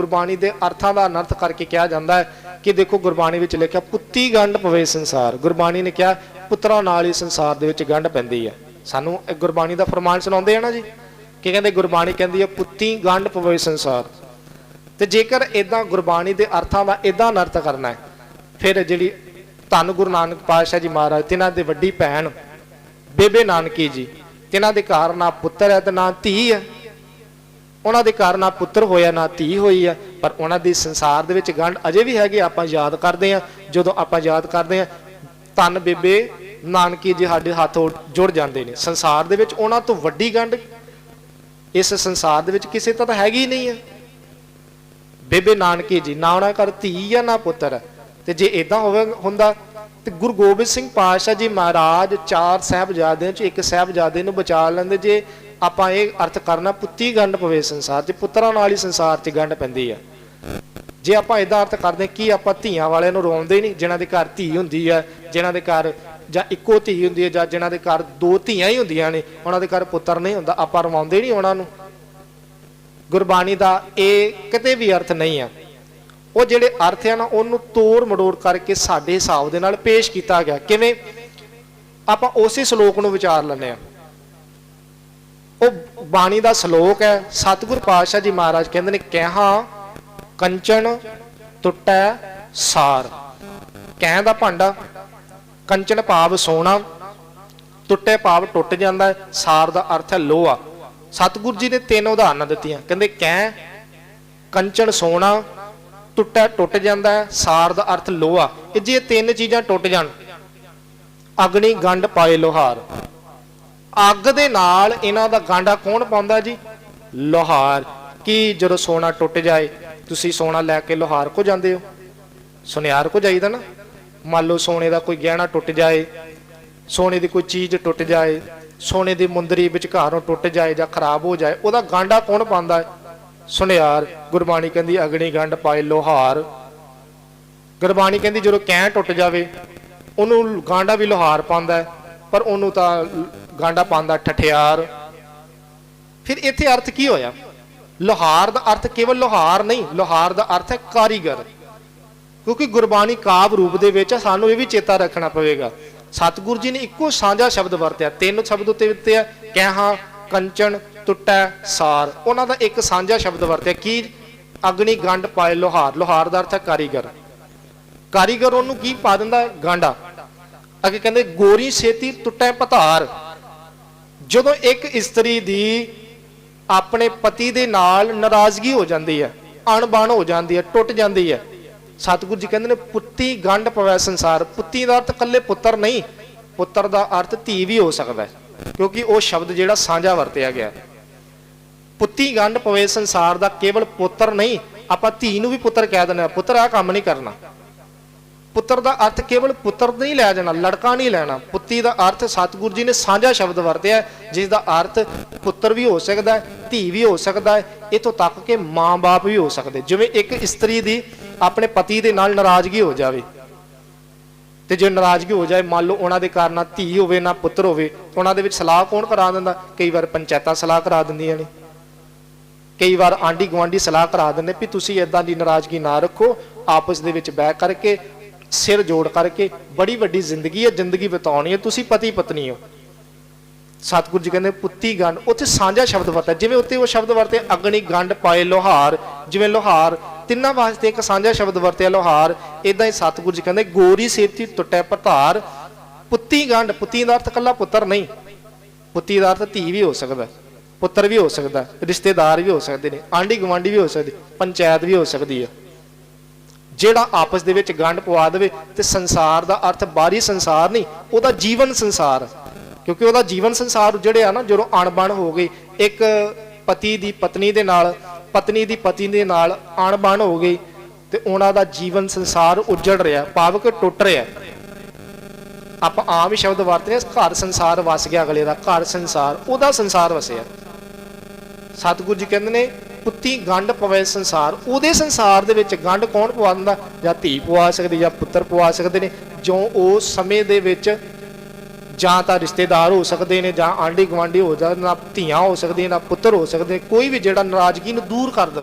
ਗੁਰਬਾਣੀ ਦੇ ਅਰਥਾਂ ਦਾ ਅਨਰਥ ਕਰਕੇ ਕਿਹਾ ਜਾਂਦਾ ਹੈ ਕਿ ਦੇਖੋ ਗੁਰਬਾਣੀ ਵਿੱਚ ਲਿਖਿਆ, ਪੁੱਤੀ ਗੰਢ ਪਵੇ ਸੰਸਾਰ। ਗੁਰਬਾਣੀ ਨੇ ਕਿਹਾ, ਪੁੱਤਰਾਂ ਨਾਲ ਹੀ ਸੰਸਾਰ ਦੇ ਵਿੱਚ ਗੰਢ ਪੈਂਦੀ ਹੈ। ਸਾਨੂੰ ਇਹ ਗੁਰਬਾਣੀ ਦਾ ਫਰਮਾਨ ਸੁਣਾਉਂਦੇ ਆ ਨਾ ਜੀ? ਕਿ ਕਹਿੰਦੇ ਗੁਰਬਾਣੀ ਕਹਿੰਦੀ ਹੈ, ਪੁੱਤੀ ਗੰਢ ਪਵੇ ਸੰਸਾਰ। ਤੇ ਜੇਕਰ ਇਦਾਂ ਗੁਰਬਾਣੀ ਦੇ ਅਰਥਾਂ ਦਾ ਇਦਾਂ ਅਨਰਥ ਕਰਨਾ ਹੈ, ਫਿਰ ਜਿਹੜੀ ਧੰਨ ਗੁਰੂ ਨਾਨਕ ਪਾਤਸ਼ਾਹ ਜੀ ਮਹਾਰਾਜ, ਤਿਨਾਂ ਦੇ ਵੱਡੀ ਭੈਣ ਬੇਬੇ ਨਾਨਕੀ ਜੀ, ਤਿਨਾਂ ਦੇ ਘਰ ਨਾ ਪੁੱਤਰ ਹੈ ਤੇ ਨਾ ਧੀ ਹੈ। ਉਹਨਾਂ ਦੇ ਘਰ ਨਾ ਪੁੱਤਰ ਹੋਇਆ, ਨਾ ਧੀ ਹੋਈ ਆ, ਪਰ ਉਹਨਾਂ ਦੀ ਸੰਸਾਰ ਦੇ ਵਿੱਚ ਗੰਢ ਅਜੇ ਵੀ ਹੈਗੀ ਆਪਾਂ ਯਾਦ ਕਰਦੇ ਹਾਂ ਜਦੋਂ ਆਪਾਂ ਯਾਦ ਕਰਦੇ ਹਾਂ ਧੰਨ ਬੇਬੇ ਨਾਨਕੀ ਜੀ ਸਾਡੇ ਹੱਥੋਂ ਜੁੜ ਜਾਂਦੇ ਨੇ। ਸੰਸਾਰ ਦੇ ਵਿੱਚ ਉਹਨਾਂ ਤੋਂ ਵੱਡੀ ਗੰਢ ਇਸ ਸੰਸਾਰ ਦੇ ਵਿੱਚ ਕਿਸੇ ਤਾਂ ਹੈਗੀ ਨਹੀਂ ਹੈ ਬੇਬੇ ਨਾਨਕੀ ਜੀ, ਨਾ ਉਹਨਾਂ ਘਰ ਧੀ ਆ, ਨਾ ਪੁੱਤਰ। ਤੇ ਜੇ ਇਦਾਂ ਹੋਵੇ ਹੁੰਦਾ, ਤੇ ਗੁਰੂ ਗੋਬਿੰਦ ਸਿੰਘ ਪਾਤਸ਼ਾਹ ਜੀ ਮਹਾਰਾਜ ਚਾਰ ਸਾਹਿਬਜ਼ਾਦਿਆਂ ਚ ਇੱਕ ਸਾਹਿਬਜ਼ਾਦੇ ਨੂੰ ਬਚਾ ਲੈਂਦੇ ਜੇ ਆਪਾਂ ਇਹ ਅਰਥ ਕਰਨਾ ਪੁੱਤੀ ਗੰਢ ਪਵੇ ਸੰਸਾਰ 'ਚ ਪੁੱਤਰਾਂ ਨਾਲ ਹੀ ਸੰਸਾਰ 'ਚ ਗੰਢ ਪੈਂਦੀ ਆ। ਜੇ ਆਪਾਂ ਇਹਦਾ ਅਰਥ ਕਰਦੇ ਕੀ ਆਪਾਂ ਧੀਆਂ ਵਾਲਿਆਂ ਨੂੰ ਰੋਂਦੇ ਨਹੀਂ, ਜਿਨ੍ਹਾਂ ਦੇ ਘਰ ਧੀ ਹੁੰਦੀ ਆ, ਜਿਨ੍ਹਾਂ ਦੇ ਘਰ ਜਾਂ ਇੱਕੋ ਧੀ ਹੁੰਦੀ ਹੈ ਜਾਂ ਜਿਨ੍ਹਾਂ ਦੇ ਘਰ ਦੋ ਧੀਆਂ ਹੀ ਹੁੰਦੀਆਂ ਨੇ, ਉਹਨਾਂ ਦੇ ਘਰ ਪੁੱਤਰ ਨਹੀਂ ਹੁੰਦਾ, ਆਪਾਂ ਰਵਾਉਂਦੇ ਨਹੀਂ ਉਹਨਾਂ ਨੂੰ। ਗੁਰਬਾਣੀ ਦਾ ਇਹ ਕਿਤੇ ਵੀ ਅਰਥ ਨਹੀਂ ਆ। ਉਹ ਜਿਹੜੇ ਅਰਥ ਆ ਨਾ, ਉਹਨੂੰ ਤੋੜ ਮੜੋੜ ਕਰਕੇ ਸਾਡੇ ਹਿਸਾਬ ਦੇ ਨਾਲ ਪੇਸ਼ ਕੀਤਾ ਗਿਆ। ਕਿਵੇਂ? ਆਪਾਂ ਉਸੇ ਸ਼ਲੋਕ ਨੂੰ ਵਿਚਾਰ ਲੈਂਦੇ ਆ ਉਹ ਬਾਣੀ ਦਾ ਸ਼ਲੋਕ ਹੈ, ਸਤਿਗੁਰ ਪਾਤਸ਼ਾਹ ਜੀ ਮਹਾਰਾਜ ਕਹਿੰਦੇ ਨੇ ਕਹਿਹਾ ਕੰਚਨ ਟੁੱਟੈ ਸਾਰ। ਕਹਿ ਦਾ ਭਾਂਡਾ, ਕੰਚਨ ਭਾਵ ਸੋਨਾ ਟੁੱਟੇ ਭਾਵ ਟੁੱਟ ਜਾਂਦਾ ਸਾਰ ਦਾ ਅਰਥ ਹੈ ਲੋਹਾ। ਸਤਿਗੁਰੂ ਜੀ ਨੇ ਤਿੰਨ ਉਦਾਹਰਨਾਂ ਦਿੱਤੀਆਂ, ਕਹਿੰਦੇ ਕਹਿ, ਕੰਚਨ ਸੋਨਾ ਟੁੱਟਾ ਟੁੱਟ ਜਾਂਦਾ ਹੈ, ਸਾਰ ਦਾ ਅਰਥ ਲੋਹਾ। ਇਹ ਜੇ ਤਿੰਨ ਚੀਜ਼ਾਂ ਟੁੱਟ ਜਾਣ, ਅਗਨੀ, ਗੰਢ, ਪਾਏ, ਲੋਹਾਰ। ਅੱਗ ਦੇ ਨਾਲ ਇਹਨਾਂ ਦਾ ਗਾਂਡਾ ਕੌਣ ਪਾਉਂਦਾ ਜੀ? ਲੋਹਾਰ। ਕੀ ਜਦੋਂ ਸੋਨਾ ਟੁੱਟ ਜਾਏ, ਤੁਸੀਂ ਸੋਨਾ ਲੈ ਕੇ ਲੋਹਾਰ ਕੋ ਜਾਂਦੇ ਹੋ? ਸੁਨਿਆਰ ਕੋ ਜਾਈਦਾ ਨਾ। ਮੰਨ ਲਓ ਸੋਨੇ ਦਾ ਕੋਈ ਗਹਿਣਾ ਟੁੱਟ ਜਾਏ, ਸੋਨੇ ਦੀ ਕੋਈ ਚੀਜ਼ ਟੁੱਟ ਜਾਏ, ਸੋਨੇ ਦੀ ਮੁੰਦਰੀ ਵਿਚਕਾਰੋਂ ਟੁੱਟ ਜਾਏ ਜਾਂ ਖਰਾਬ ਹੋ ਜਾਏ, ਉਹਦਾ ਗਾਂਡਾ ਕੌਣ ਪਾਉਂਦਾ? ਹੈ ਸੁਨਿਆਰ। ਗੁਰਬਾਣੀ ਕਹਿੰਦੀ, ਅਗਨੀ ਗੰਢ ਪਾਏ ਲੋਹਾਰ। ਗੁਰਬਾਣੀ ਕਹਿੰਦੀ, ਜਦੋਂ ਕੈਂ ਟੁੱਟ ਜਾਵੇ, ਉਹਨੂੰ ਗਾਂਡਾ ਵੀ ਲੋਹਾਰ ਪਾਉਂਦਾ ਪਰ ਉਹਨੂੰ ਤਾਂ ਗਾਂਡਾ ਪਾਉਂਦਾ, ਠਠਿਆਰ। ਫਿਰ ਇੱਥੇ ਅਰਥ ਕੀ ਹੋਇਆ? ਲੋਹਾਰ ਦਾ ਅਰਥ ਕੇਵਲ ਲੋਹਾਰ ਨਹੀਂ, ਲੋਹਾਰ ਦਾ ਅਰਥ ਹੈ ਕਾਰੀਗਰ। ਕਿਉਂਕਿ ਗੁਰਬਾਣੀ ਕਾਵ ਰੂਪ ਦੇ ਵਿੱਚ ਸਾਨੂੰ ਇਹ ਵੀ ਚੇਤਾ ਰੱਖਣਾ ਪਵੇਗਾ। ਸਤਿਗੁਰੂ ਜੀ ਨੇ ਇੱਕੋ ਸਾਂਝਾ ਸ਼ਬਦ ਵਰਤਿਆ, ਤਿੰਨ ਸ਼ਬਦ ਉੱਤੇ ਦਿੱਤੇ ਆ ਕਹਿਹਾ ਕੰਚਨ ਟੁੱਟੈ ਸਾਰ। ਉਹਨਾਂ ਦਾ ਇੱਕ ਸਾਂਝਾ ਸ਼ਬਦ ਵਰਤਿਆ, ਕੀ? ਅਗਨੀ ਗੰਢ ਪਾਏ ਲੋਹਾਰ। ਲੋਹਾਰ ਦਾ ਅਰਥ ਹੈ ਕਾਰੀਗਰ। ਕਾਰੀਗਰ ਉਹਨੂੰ ਕੀ ਪਾ ਦਿੰਦਾ ਗਾਂਡਾ। ਅੱਗੇ ਕਹਿੰਦੇ, ਗੋਰੀ ਛੇਤੀ ਟੁੱਟੈ ਪਤਾਰ। ਜਦੋਂ ਇੱਕ ਇਸਤਰੀ ਦੀ ਆਪਣੇ ਪਤੀ ਦੇ ਨਾਲ ਨਾਰਾਜ਼ਗੀ ਹੋ ਜਾਂਦੀ ਹੈ, ਅਣਬਣ ਹੋ ਜਾਂਦੀ ਹੈ, ਟੁੱਟ ਜਾਂਦੀ ਹੈ, ਸਤਿਗੁਰੂ ਜੀ ਕਹਿੰਦੇ ਨੇ, ਪੁੱਤੀ ਗੰਢ ਪਵੈ ਸੰਸਾਰ, ਪੁੱਤੀ ਦਾ ਅਰਥ ਇਕੱਲੇ ਪੁੱਤਰ ਨਹੀਂ, ਪੁੱਤਰ ਦਾ ਅਰਥ ਧੀ ਵੀ ਹੋ ਸਕਦਾ ਹੈ, ਕਿਉਂਕਿ ਉਹ ਸ਼ਬਦ ਜਿਹੜਾ ਸਾਂਝਾ ਵਰਤਿਆ ਗਿਆ ਪੁੱਤੀ ਗੰਢ ਪਵੇ ਸੰਸਾਰ ਦਾ ਕੇਵਲ ਪੁੱਤਰ ਨਹੀਂ, ਆਪਾਂ ਧੀ ਨੂੰ ਵੀ ਪੁੱਤਰ ਕਹਿ ਦਿੰਦੇ ਆ ਪੁੱਤਰ ਆ ਕੰਮ ਨਹੀਂ ਕਰਨਾ। ਪੁੱਤਰ ਦਾ ਅਰਥ ਕੇਵਲ ਪੁੱਤਰ ਨਹੀਂ ਲੈ ਜਾਣਾ, ਲੜਕਾ ਨਹੀਂ ਲੈਣਾ। ਪੁੱਤੀ ਦਾ ਅਰਥ ਸਤਿਗੁਰੂ ਜੀ ਨੇ ਸਾਂਝਾ ਸ਼ਬਦ ਵਰਤਿਆ ਜਿਸ ਦਾ ਅਰਥ ਪੁੱਤਰ ਵੀ ਹੋ ਸਕਦਾ ਹੈ, ਧੀ ਵੀ ਹੋ ਸਕਦਾ ਹੈ, ਇਥੋਂ ਤੱਕ ਕਿ ਮਾਂ-ਬਾਪ ਵੀ ਹੋ ਸਕਦੇ। ਜਿਵੇਂ ਇੱਕ ਇਸਤਰੀ ਦੀ ਆਪਣੇ ਪਤੀ ਦੇ ਨਾਲ ਨਾਰਾਜ਼ਗੀ ਹੋ ਜਾਵੇ, ਤੇ ਜੇ ਨਾਰਾਜ਼ਗੀ ਹੋ ਜਾਏ, ਮੰਨ ਲਓ ਉਹਨਾਂ ਦੇ ਘਰ ਨਾ ਧੀ ਹੋਵੇ, ਨਾ ਪੁੱਤਰ ਹੋਵੇ, ਉਹਨਾਂ ਦੇ ਵਿੱਚ ਸਲਾਹ ਕੌਣ ਕਰਾ ਦਿੰਦਾ? ਕਈ ਵਾਰ ਪੰਚਾਇਤਾਂ ਸਲਾਹ ਕਰਾ ਦਿੰਦੀਆਂ ਨੇ। ਕਈ ਵਾਰ ਆਂਢੀ ਗੁਆਂਢੀ ਸਲਾਹ ਕਰਾ ਦਿੰਦੇ ਵੀ ਤੁਸੀਂ ਇਦਾਂ ਦੀ ਨਾਰਾਜ਼ਗੀ ਨਾ ਰੱਖੋ, ਆਪਸ ਦੇ ਵਿੱਚ ਬਹਿ ਕਰਕੇ ਸਿਰ ਜੋੜ ਕਰਕੇ ਬੜੀ ਵੱਡੀ ਜ਼ਿੰਦਗੀ ਹੈ, ਜ਼ਿੰਦਗੀ ਬਿਤਾਉਣੀ ਹੈ। ਤੁਸੀਂ ਪਤੀ ਪਤਨੀ ਹੋ। ਸਤਿਗੁਰੂ ਜੀ ਕਹਿੰਦੇ, ਪੁੱਤੀ ਗੰਢ। ਉੱਥੇ ਸਾਂਝਾ ਸ਼ਬਦ ਵਰਤਿਆ। ਜਿਵੇਂ ਉੱਤੇ ਉਹ ਸ਼ਬਦ ਵਰਤੇ, ਅਗਨੀ ਗੰਢ ਪਾਏ ਲੋਹਾਰ। ਜਿਵੇਂ ਲੋਹਾਰ, ਤਿੰਨਾਂ ਵਾਸਤੇ ਇੱਕ ਸਾਂਝਾ ਸ਼ਬਦ ਵਰਤਿਆ ਲੋਹਾਰ। ਇਦਾਂ ਹੀ ਸਤਿਗੁਰੂ ਜੀ ਕਹਿੰਦੇ, ਗੋਰੀ ਸੇਤੀ ਟੁੱਟੈ ਪਤਾਰ ਪੁੱਤੀ ਗੰਢ, ਪੁੱਤੀ ਦਾ ਅਰਥ ਕੱਲਾ ਪੁੱਤਰ ਨਹੀਂ। ਪੁੱਤੀ ਦਾ ਅਰਥ ਧੀ ਵੀ ਹੋ ਸਕਦਾ ਪੁੱਤਰ ਵੀ ਹੋ ਸਕਦਾ ਰਿਸ਼ਤੇਦਾਰ ਵੀ ਹੋ ਸਕਦੇ ਨੇ, ਆਂਢੀ ਗੁਆਂਢੀ ਵੀ ਹੋ ਸਕਦੇ, ਪੰਚਾਇਤ ਵੀ ਹੋ ਸਕਦੀ ਹੈ। ਜਿਹੜਾ ਆਪਸ ਦੇ ਵਿੱਚ ਗੰਢ ਪਵਾ ਦੇਵੇ ਤੇ ਸੰਸਾਰ ਦਾ ਅਰਥ ਬਾਹਰੀ ਸੰਸਾਰ ਨਹੀਂ, ਉਹਦਾ ਜੀਵਨ ਸੰਸਾਰ। ਕਿਉਂਕਿ ਉਹਦਾ ਜੀਵਨ ਸੰਸਾਰ ਜਿਹੜੇ ਆ ਨਾ, ਜਦੋਂ ਅਣਬਣ ਹੋ ਗਈ ਇੱਕ ਪਤੀ ਦੀ ਪਤਨੀ ਦੇ ਨਾਲ, ਪਤਨੀ ਦੀ ਪਤੀ ਦੇ ਨਾਲ ਅਣਬਣ ਹੋ ਗਈ ਤੇ ਉਹਨਾਂ ਦਾ ਜੀਵਨ ਸੰਸਾਰ ਉਜੜ ਰਿਹਾ ਪਾਵਕ ਟੁੱਟ ਰਿਹਾ। ਆਪਾਂ ਆਮ ਹੀ ਸ਼ਬਦ ਵਰਤਦੇ ਹਾਂ, ਘਰ ਸੰਸਾਰ ਵਸ ਗਿਆ ਅਗਲੇ ਦਾ, ਘਰ ਸੰਸਾਰ, ਉਹਦਾ ਸੰਸਾਰ ਵਸਿਆ। ਸਤਿਗੁਰੂ ਜੀ ਕਹਿੰਦੇ ਨੇ ਪੁੱਤੀ ਗੰਢ ਪਵੇ ਸੰਸਾਰ, ਉਹਦੇ ਸੰਸਾਰ ਦੇ ਵਿੱਚ ਗੰਢ ਕੌਣ ਪਵਾ ਦਿੰਦਾ? ਜਾਂ ਧੀ ਪਵਾ ਸਕਦੀ, ਜਾਂ ਪੁੱਤਰ ਪਵਾ ਸਕਦੇ ਨੇ। ਜੋ ਉਸ ਸਮੇਂ ਦੇ ਵਿੱਚ ਜਾਂ ਤਾਂ ਰਿਸ਼ਤੇਦਾਰ ਹੋ ਸਕਦੇ ਨੇ, ਜਾਂ ਆਂਢੀ ਗੁਆਂਢੀ ਹੋ ਜਾਂ ਨਾ ਧੀਆਂ ਹੋ ਸਕਦੀਆਂ, ਨਾ ਪੁੱਤਰ ਹੋ ਸਕਦੇ, ਕੋਈ ਵੀ ਜਿਹੜਾ ਨਾਰਾਜ਼ਗੀ ਨੂੰ ਦੂਰ ਕਰ ਦੇਵੇ।